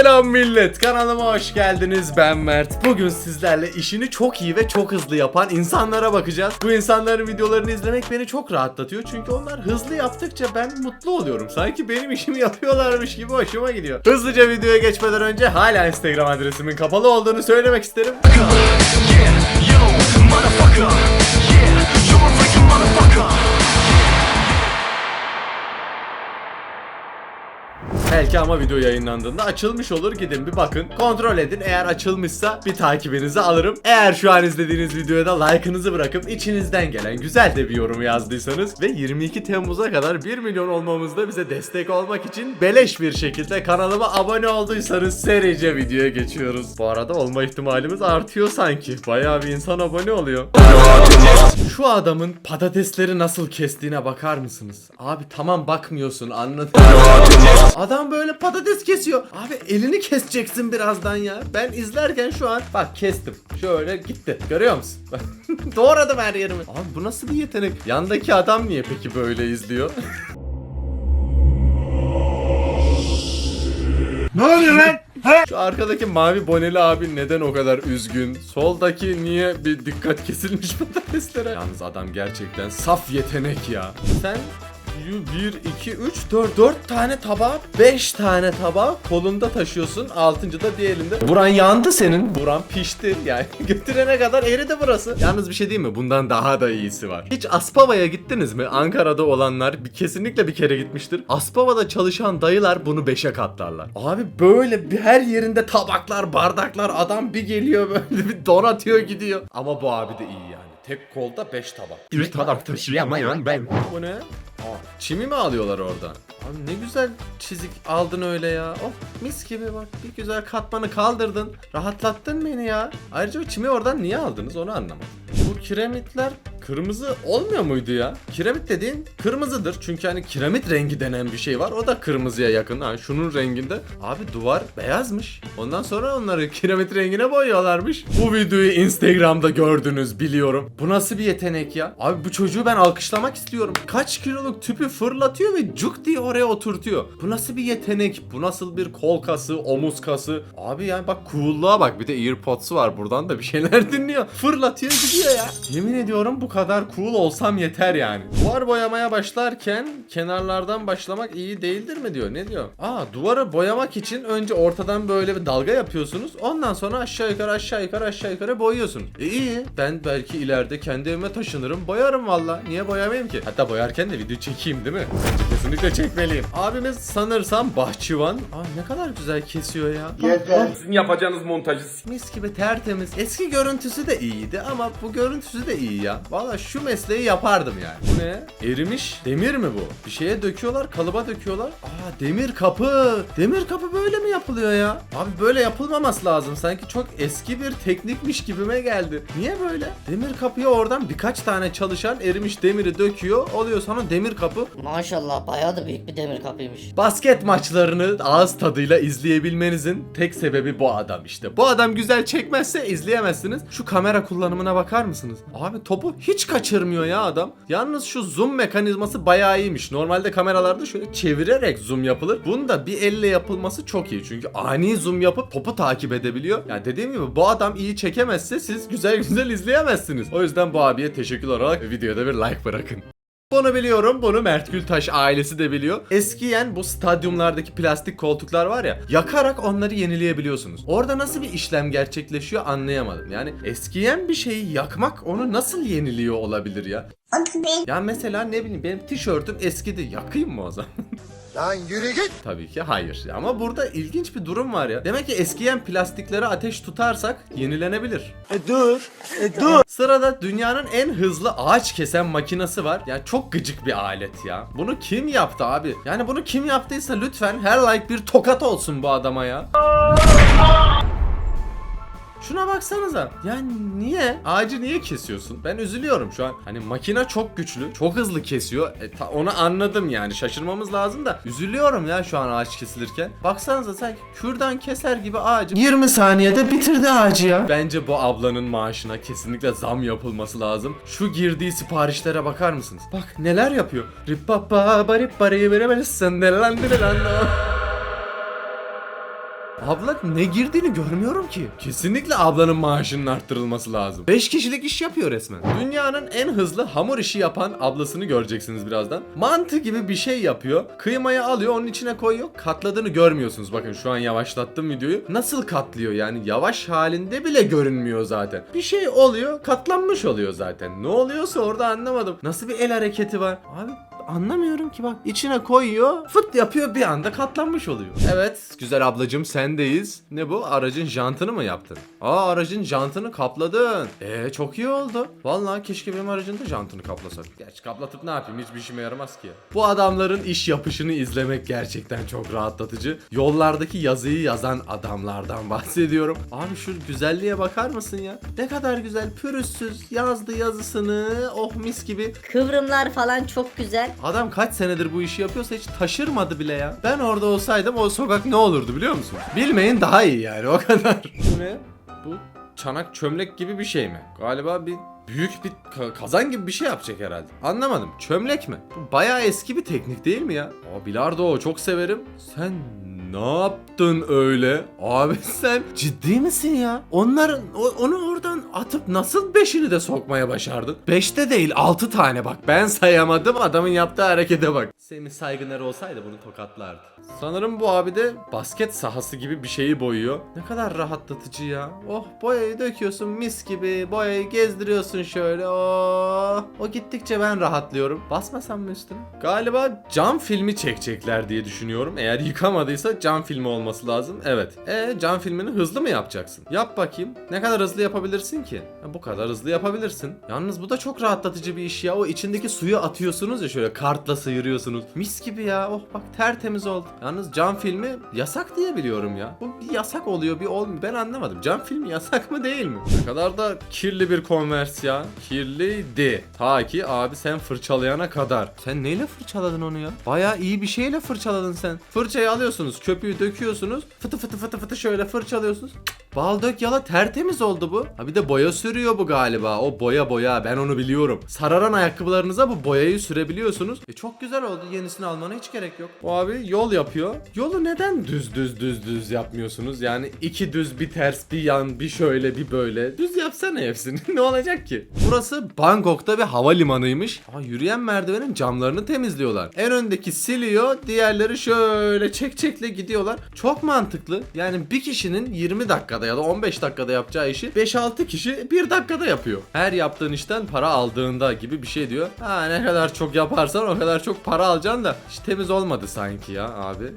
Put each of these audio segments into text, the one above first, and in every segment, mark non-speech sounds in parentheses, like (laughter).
Selam millet kanalıma hoş geldiniz. Ben Mert. Bugün sizlerle işini çok iyi ve çok hızlı yapan insanlara bakacağız. Bu insanların videolarını izlemek beni çok rahatlatıyor Çünkü onlar hızlı yaptıkça ben mutlu oluyorum. Sanki benim işimi yapıyorlarmış gibi hoşuma gidiyor. Hızlıca videoya geçmeden önce hala Instagram adresimin kapalı olduğunu söylemek isterim Belki ama video yayınlandığında açılmış olur. Gidin bir bakın. Kontrol edin. Eğer açılmışsa bir takibinizi alırım. Eğer şu an izlediğiniz videoya da like'ınızı bırakıp içinizden gelen güzel de bir yorum yazdıysanız Ve 22 Temmuz'a kadar 1 milyon olmamızda bize destek olmak için beleş bir şekilde kanalıma abone olduysanız serice videoya geçiyoruz. Bu arada olma ihtimalimiz artıyor sanki. Bayağı bir insan abone oluyor. Şu adamın patatesleri nasıl kestiğine bakar mısınız? Abi tamam bakmıyorsun anladım. Adam böyle patates kesiyor. Abi elini keseceksin birazdan ya. Ben izlerken şu an bak kestim. Şöyle gitti. Görüyor musun? (laughs) Doğradım her yerimi. Abi bu nasıl bir yetenek? Yandaki adam niye peki böyle izliyor? (laughs) Ne oluyor lan? Şu arkadaki mavi boneli abi neden o kadar üzgün? Soldaki niye bir dikkat kesilmiş (laughs) patateslere? Yalnız adam gerçekten saf yetenek ya. Sen 1, 2, 3, 4, 4 tane tabağı 5 tane tabağı kolunda taşıyorsun. Altıncı da diğerinde. Buran yandı senin. Buran pişti. Yani (laughs) götürene kadar eridi burası. Yalnız bir şey değil mi? Bundan daha da iyisi var. Hiç Aspava'ya gittiniz mi? Ankara'da olanlar bir, kesinlikle bir kere gitmiştir. Aspava'da çalışan dayılar bunu 5'e katlarlar. Abi böyle bir her yerinde tabaklar, bardaklar adam bir geliyor böyle bir donatıyor gidiyor. Ama bu abi de iyi yani. Tek kolda 5 tabak. Bir tabak taşıyamayan ben. Bu ne? Aa, çimi mi alıyorlar oradan? Abi ne güzel çizik aldın öyle ya. Oh mis gibi bak bir güzel katmanı kaldırdın. Rahatlattın beni ya. Ayrıca o çimi oradan niye aldınız onu anlamadım. Bu kiremitler kırmızı olmuyor muydu ya? Kiremit dediğin kırmızıdır. Çünkü hani kiremit rengi denen bir şey var. O da kırmızıya yakın. Ha, şunun renginde. Abi duvar beyazmış. Ondan sonra onları (laughs) kiremit rengine boyuyorlarmış. Bu videoyu Instagram'da gördünüz biliyorum. Bu nasıl bir yetenek ya? Abi bu çocuğu ben alkışlamak istiyorum. Kaç kiloluk tüpü fırlatıyor ve cuk diye oraya oturtuyor. Bu nasıl bir yetenek? Bu nasıl bir kol kası, omuz kası? Abi yani bak cool'luğa bak. Bir de earpods'u var. Buradan da bir şeyler (laughs) dinliyor. Fırlatıyor gidiyor ya. Yemin ediyorum bu kadar cool olsam yeter yani. Duvar boyamaya başlarken kenarlardan başlamak iyi değildir mi diyor. Ne diyor? Aa duvarı boyamak için önce ortadan böyle bir dalga yapıyorsunuz. Ondan sonra aşağı yukarı aşağı yukarı aşağı yukarı boyuyorsun. E iyi. Ben belki ileride kendi evime taşınırım. Boyarım valla. Niye boyamayayım ki? Hatta boyarken de video çekeyim değil mi? Bence kesinlikle çekmeliyim. Abimiz sanırsam bahçıvan. Aa ne kadar güzel kesiyor ya. Sizin yapacağınız montajı Mis gibi tertemiz. Eski görüntüsü de iyiydi ama bu görüntüsü de iyi ya. Valla şu mesleği yapardım yani. Bu ne? Erimiş demir mi bu? Bir şeye döküyorlar, kalıba döküyorlar. Aa demir kapı. Demir kapı böyle mi yapılıyor ya? Abi böyle yapılmaması lazım. Sanki çok eski bir teknikmiş gibime geldi. Niye böyle? Demir kapıya oradan birkaç tane çalışan erimiş demiri döküyor. Oluyor sonra demir kapı. Maşallah bayağı da büyük bir demir kapıymış. Basket maçlarını ağız tadıyla izleyebilmenizin tek sebebi bu adam işte. Bu adam güzel çekmezse izleyemezsiniz. Şu kamera kullanımına bakar mısınız? Abi topu hiç kaçırmıyor ya adam. Yalnız şu zoom mekanizması bayağı iyiymiş. Normalde kameralarda şöyle çevirerek zoom yapılır. Bunun da bir elle yapılması çok iyi. Çünkü ani zoom yapıp topu takip edebiliyor. Yani dediğim gibi bu adam iyi çekemezse siz güzel (laughs) güzel izleyemezsiniz. O yüzden bu abiye teşekkür olarak videoda bir like bırakın. Bunu biliyorum. Bunu Mert Gültaş ailesi de biliyor. Eskiyen bu stadyumlardaki plastik koltuklar var ya yakarak onları yenileyebiliyorsunuz. Orada nasıl bir işlem gerçekleşiyor anlayamadım. Yani eskiyen bir şeyi yakmak onu nasıl yeniliyor olabilir ya? Ya mesela ne bileyim benim tişörtüm eskidi. Yakayım mı o zaman? (laughs) Lan yürü git. Tabii ki hayır. Ama burada ilginç bir durum var ya. Demek ki eskiyen plastiklere ateş tutarsak yenilenebilir. E dur. E dur. Sırada dünyanın en hızlı ağaç kesen makinesi var. Yani çok gıcık bir alet ya. Bunu kim yaptı abi? Yani bunu kim yaptıysa lütfen her like bir tokat olsun bu adama ya. Şuna baksanıza. Yani niye? Ağacı niye kesiyorsun? Ben üzülüyorum şu an. Hani makine çok güçlü, çok hızlı kesiyor. E, onu anladım yani. Şaşırmamız lazım da. Üzülüyorum ya şu an ağaç kesilirken. Baksanıza sanki kürdan keser gibi ağacı 20 saniyede bitirdi ağacı ya. Bence bu ablanın maaşına kesinlikle zam yapılması lazım. Şu girdiği siparişlere bakar mısınız? Bak neler yapıyor. Ripapa barip bari veremezsin Abla ne girdiğini görmüyorum ki. Kesinlikle ablanın maaşının arttırılması lazım. 5 kişilik iş yapıyor resmen. Dünyanın en hızlı hamur işi yapan ablasını göreceksiniz birazdan. Mantı gibi bir şey yapıyor. Kıymayı alıyor onun içine koyuyor. Katladığını görmüyorsunuz. Bakın şu an yavaşlattım videoyu. Nasıl katlıyor yani yavaş halinde bile görünmüyor zaten. Bir şey oluyor katlanmış oluyor zaten. Ne oluyorsa orada anlamadım. Nasıl bir el hareketi var? Abi Anlamıyorum ki bak içine koyuyor fıt yapıyor bir anda katlanmış oluyor. Evet güzel ablacım sendeyiz. Ne bu aracın jantını mı yaptın? Aa aracın jantını kapladın. Ee çok iyi oldu. Vallahi keşke benim aracın da jantını kaplasak. Gerçi kaplatıp ne yapayım hiçbir işime yaramaz ki. Bu adamların iş yapışını izlemek gerçekten çok rahatlatıcı. Yollardaki yazıyı yazan adamlardan (laughs) bahsediyorum. Abi şu güzelliğe bakar mısın ya? Ne kadar güzel pürüzsüz yazdı yazısını. Oh mis gibi. Kıvrımlar falan çok güzel. Adam kaç senedir bu işi yapıyorsa hiç taşırmadı bile ya. Ben orada olsaydım o sokak ne olurdu biliyor musun? Bilmeyin daha iyi yani o kadar. (laughs) Bu ne? Bu çanak çömlek gibi bir şey mi? Galiba bir büyük bir ka- kazan gibi bir şey yapacak herhalde. Anlamadım. Çömlek mi? Bu bayağı eski bir teknik değil mi ya? Aa bilardo çok severim. Sen ne yaptın öyle? Abi sen ciddi misin ya? Onların onu oradan atıp nasıl beşini de sokmaya başardın? Beşte değil altı tane bak. Ben sayamadım adamın yaptığı harekete bak. Semih Saygıner olsaydı bunu tokatlardı. Sanırım bu abi de basket sahası gibi bir şeyi boyuyor. Ne kadar rahatlatıcı ya. Oh boyayı döküyorsun mis gibi. Boyayı gezdiriyorsun şöyle. Oh. O gittikçe ben rahatlıyorum. Basmasam mı üstüne? Galiba cam filmi çekecekler diye düşünüyorum. Eğer yıkamadıysa cam filmi olması lazım. Evet. E cam filmini hızlı mı yapacaksın? Yap bakayım. Ne kadar hızlı yapabilirsin ki? Ha, bu kadar hızlı yapabilirsin. Yalnız bu da çok rahatlatıcı bir iş ya. O içindeki suyu atıyorsunuz ya şöyle kartla sıyırıyorsunuz. Mis gibi ya. Oh bak tertemiz oldu. Yalnız cam filmi yasak diye biliyorum ya. Bu bir yasak oluyor bir olmuyor. Ben anlamadım. Cam filmi yasak mı değil mi? Ne kadar da kirli bir konvers ya. Kirliydi. Ta ki abi sen fırçalayana kadar. Sen neyle fırçaladın onu ya? Baya iyi bir şeyle fırçaladın sen. Fırçayı alıyorsunuz, köpüğü döküyorsunuz. Fıtı fıtı fıtı fıtı şöyle fırçalıyorsunuz. Bal dök yala tertemiz oldu bu. Ha bir de boya sürüyor bu galiba. O boya boya ben onu biliyorum. Sararan ayakkabılarınıza bu boyayı sürebiliyorsunuz. E çok güzel oldu. Yenisini almana hiç gerek yok. Bu abi yol yapıyor. Yolu neden düz düz düz düz yapmıyorsunuz? Yani iki düz bir ters bir yan bir şöyle bir böyle. Düz yapsana hepsini. (laughs) ne olacak ki? Burası Bangkok'ta bir havalimanıymış. Aa, yürüyen merdivenin camlarını temizliyorlar. En öndeki siliyor. Diğerleri şöyle çek çekle gidiyorlar. Çok mantıklı. Yani bir kişinin 20 dakikada ya da 15 dakikada yapacağı işi 5-6 kişi 1 dakikada yapıyor. Her yaptığın işten para aldığında gibi bir şey diyor. Ha ne kadar çok yaparsan o kadar çok para alacaksın da hiç temiz olmadı sanki ya abi.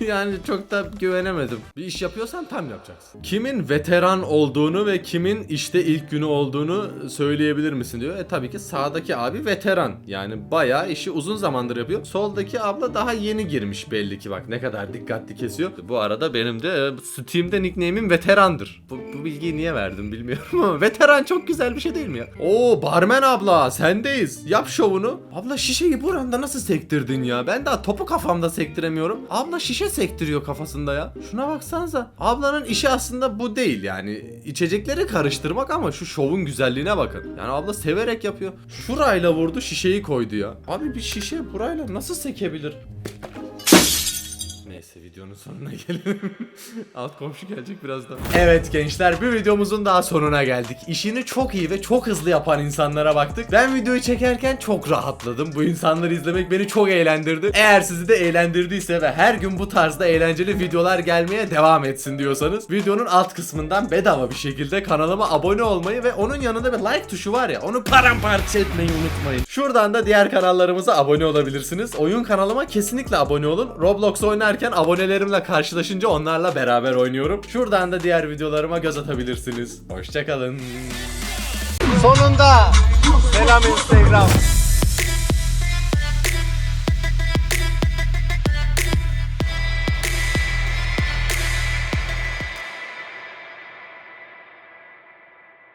(laughs) yani çok da güvenemedim. Bir iş yapıyorsan tam yapacaksın. Kimin veteran olduğunu ve kimin işte ilk günü olduğunu söyleyebilir misin diyor. E tabii ki sağdaki abi veteran. Yani bayağı işi uzun zamandır yapıyor. Soldaki abla daha yeni girmiş belli ki bak ne kadar dikkatli kesiyor. Bu arada benim de e, Steam'de nickname'im veterandır. Bu, bu bilgiyi niye verdim bilmiyorum ama (laughs) veteran çok güzel bir şey değil mi ya? Oo barmen abla sendeyiz. Yap şovunu. Abla şişeyi buranda nasıl sektirdin ya? Ben daha topu kafamda sektiremiyorum. Abla şişe sektiriyor kafasında ya. Şuna baksanıza. Ablanın işi aslında bu değil yani. içecekleri karıştırmak ama şu şovun güzelliğine bakın. Yani abla severek yapıyor. Şurayla vurdu şişeyi koydu ya. Abi bir şişe burayla nasıl sekebilir? Neyse videonun sonuna (laughs) gelelim. Alt komşu gelecek birazdan. Evet gençler bir videomuzun daha sonuna geldik. İşini çok iyi ve çok hızlı yapan insanlara baktık. Ben videoyu çekerken çok rahatladım. Bu insanları izlemek beni çok eğlendirdi. Eğer sizi de eğlendirdiyse ve her gün bu tarzda eğlenceli videolar gelmeye devam etsin diyorsanız videonun alt kısmından bedava bir şekilde kanalıma abone olmayı ve onun yanında bir like tuşu var ya onu paramparça etmeyi unutmayın. Şuradan da diğer kanallarımıza abone olabilirsiniz. Oyun kanalıma kesinlikle abone olun. Roblox oynarken abonelerimle karşılaşınca onlarla beraber oynuyorum. Şuradan da diğer videolarıma göz atabilirsiniz. Hoşçakalın. Sonunda. Selam Instagram.